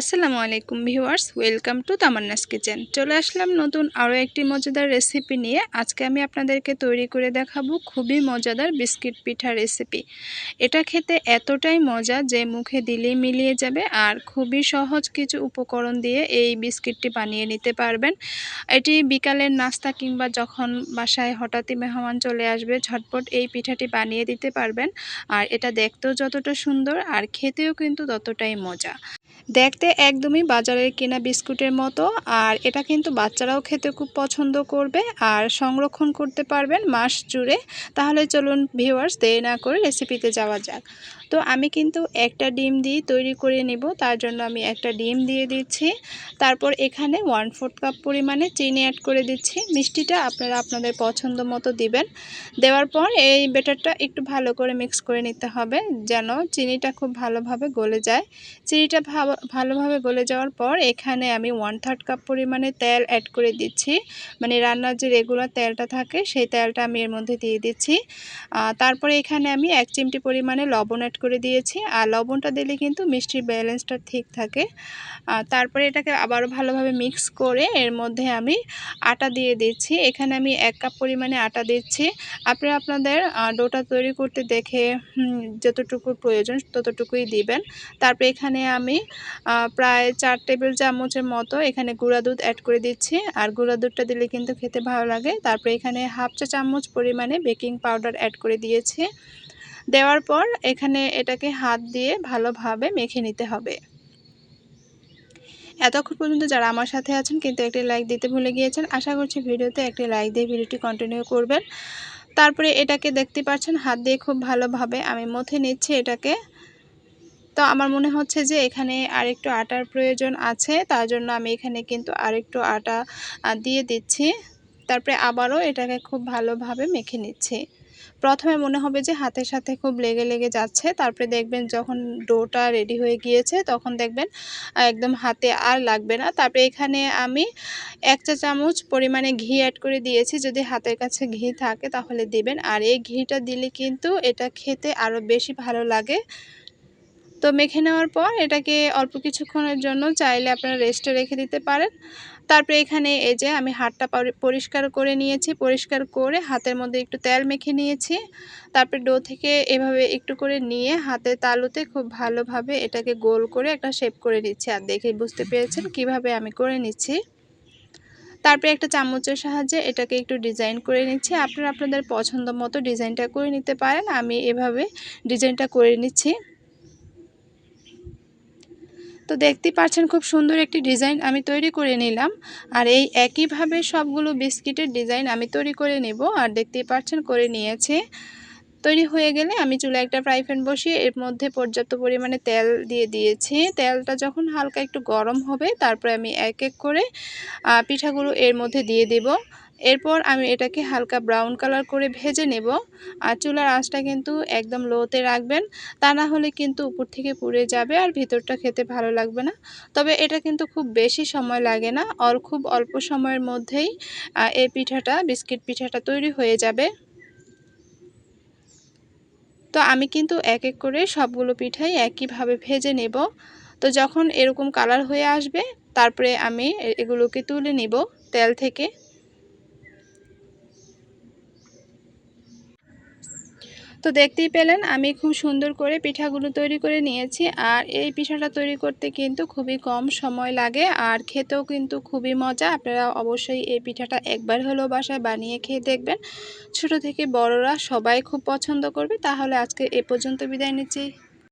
আসসালামু আলাইকুম viewers, welcome to Tamanna's kitchen. চলে আসলাম নতুন আরও একটি মজাদার রেসিপি নিয়ে। আজকে আমি আপনাদেরকে তৈরি করে দেখাবো খুবই মজাদার বিস্কিট পিঠা রেসিপি। এটা খেতে এতটাই মজা যে মুখে দিলেই মিলিয়ে যাবে আর খুবই সহজ কিছু উপকরণ দিয়ে এই বিস্কিটটি বানিয়ে নিতে পারবেন। এটি বিকালের নাস্তা কিংবা যখন বাসায় হঠাৎই মেহমান চলে আসবে, ঝটপট এই পিঠাটি বানিয়ে দিতে পারবেন। আর এটা দেখতেও যতটা সুন্দর আর খেতেও কিন্তু ততটাই মজা। দেখতে একদমই বাজারের কেনা বিস্কুটের মতো, আর এটা কিন্তু বাচ্চারাও খেতে খুব পছন্দ করবে আর সংরক্ষণ করতে পারবেন মাস জুড়ে। তাহলে চলুন ভিউয়ার্স দেরি না করে রেসিপিতে যাওয়া যাক। তো আমি কিন্তু একটা ডিম দিয়ে তৈরি করে নেব, তার জন্য আমি একটা ডিম দিয়ে দিচ্ছি। তারপর এখানে ওয়ান ফোর্থ কাপ পরিমাণে চিনি অ্যাড করে দিচ্ছি। মিষ্টিটা আপনারা আপনাদের পছন্দ মতো দিবেন। দেওয়ার পর এই বেটারটা একটু ভালো করে মিক্স করে নিতে হবে, যেন চিনিটা খুব ভালোভাবে গলে যায়। চিনিটা ভালোভাবে গলে যাওয়ার পর এখানে আমি ওয়ান থার্ড কাপ পরিমাণে তেল অ্যাড করে দিচ্ছি। মানে রান্নার যে রেগুলার তেলটা থাকে, সেই তেলটা আমি এর মধ্যে দিয়ে দিচ্ছি। তারপরে এখানে আমি এক চিমটি পরিমাণে লবণ অ্যাড করে দিয়েছি। আর লবণটা দিলে কিন্তু মিষ্টির ব্যালেন্সটা ঠিক থাকে। তারপরে এটাকে আবারও ভালোভাবে মিক্স করে এর মধ্যে আমি আটা দিয়ে দিচ্ছি। এখানে আমি এক কাপ পরিমাণে আটা দিচ্ছি। আপনি আপনাদের ডোটা তৈরি করতে দেখে যতটুকু প্রয়োজন ততটুকুই দিবেন। তারপরে এখানে আমি প্রায় চার টেবিল চামচের মতো এখানে গুঁড়া দুধ অ্যাড করে দিচ্ছি। আর গুঁড়া দুধটা দিলে কিন্তু খেতে ভালো লাগে। তারপরে এখানে হাফ চা চামচ পরিমাণে বেকিং পাউডার অ্যাড করে দিয়েছি। দেওয়ার পর এখানে এটাকে হাত দিয়ে ভালোভাবে মেখে নিতে হবে। এতক্ষণ পর্যন্ত যারা আমার সাথে আছেন, কিন্তু একটি লাইক দিতে ভুলে গিয়েছেন, আশা করছি ভিডিওতে একটি লাইক দিয়ে ভিডিওটি কন্টিনিউ করবেন। তারপরে এটাকে দেখতে পাচ্ছেন, হাত দিয়ে খুব ভালোভাবে আমি মথে নিচ্ছি এটাকে। তো আমার মনে হচ্ছে যে এখানে আরেকটু আটার প্রয়োজন আছে, তার জন্য আমি এখানে কিন্তু আরেকটু আটা দিয়ে দিচ্ছি। তারপরে আবারও এটাকে খুব ভালোভাবে মেখে নিচ্ছি। প্রথমে মনে হবে যে হাতের সাথে খুব লেগে লেগে যাচ্ছে, তারপরে দেখবেন যখন ডোটা রেডি হয়ে গিয়েছে, তখন দেখবেন একদম হাতে আর লাগবে না। তারপরে এখানে আমি এক চা চামচ পরিমাণে ঘি অ্যাড করে দিয়েছি, যদি হাতের কাছে ঘি থাকে তাহলে দিবেন। আর এই ঘিটা দিলে কিন্তু এটা খেতে আরও বেশি ভালো লাগে। তো মেখে নেওয়ার পর এটাকে অল্প কিছুক্ষণের জন্য চাইলে আপনারা রেস্টে রেখে দিতে পারেন। তারপরে এখানে এই যে আমি হাতটা পরিষ্কার করে নিয়েছি, পরিষ্কার করে হাতের মধ্যে একটু তেল মেখে নিয়েছি। তারপরে ডো থেকে এভাবে একটু করে নিয়ে হাতে তালুতে খুব ভালোভাবে এটাকে গোল করে একটা শেপ করে নিচ্ছি। আর দেখে বুঝতে পেরেছেন কীভাবে আমি করে নিচ্ছি। তারপরে একটা চামচের সাহায্যে এটাকে একটু ডিজাইন করে নিচ্ছি। আপনারা আপনাদের পছন্দ মতো ডিজাইনটা করে নিতে পারেন। আমি এভাবে ডিজাইনটা করে নিচ্ছি। তো দেখতে পাচ্ছেন খুব সুন্দর একটি ডিজাইন আমি তৈরি করে নিলাম। আর এই একইভাবে সবগুলো বিস্কিটের ডিজাইন আমি তৈরি করে নেব। আর দেখতেই পাচ্ছেন করে নিয়েছে। তৈরি হয়ে গেলে আমি চুলে একটা ফ্রাই প্যান বসিয়ে এর মধ্যে পর্যাপ্ত পরিমাণে তেল দিয়ে দিয়েছি। তেলটা যখন হালকা একটু গরম হবে, তারপরে আমি এক এক করে পিঠাগুলো এর মধ্যে দিয়ে দেব। এরপর আমি এটাকে হালকা ব্রাউন কালার করে ভেজে নেব। আর চুলার আঁচটা কিন্তু একদম লোতে রাখবেন। তা না হলে কিন্তু উপর থেকে পুড়ে যাবে আর ভিতরটা খেতে ভালো লাগবে না। তবে এটা কিন্তু খুব বেশি সময় লাগে না। আর খুব অল্প সময়ের মধ্যেই এই পিঠাটা, বিস্কিট পিঠাটা তৈরি হয়ে যাবে। তো আমি কিন্তু এক এক করে সবগুলো পিঠাই একইভাবে ভেজে নেব। তো যখন এরকম কালার হয়ে আসবে, তারপরে আমি এগুলোকে তুলে নিব তেল থেকে। তো দেখতেই পেলেন, আমি খুব সুন্দর করে পিঠাগুলো তৈরি করে নিয়েছি। আর এই পিঠাটা তৈরি করতে কিন্তু খুবই কম সময় লাগে আর খেতেও কিন্তু খুবই মজা। আপনারা অবশ্যই এই পিঠাটা একবার হলেও বাসায় বানিয়ে খেয়ে দেখবেন। ছোট থেকে বড়রা সবাই খুব পছন্দ করবে। তাহলে আজকে এ পর্যন্ত বিদায় নিচ্ছি।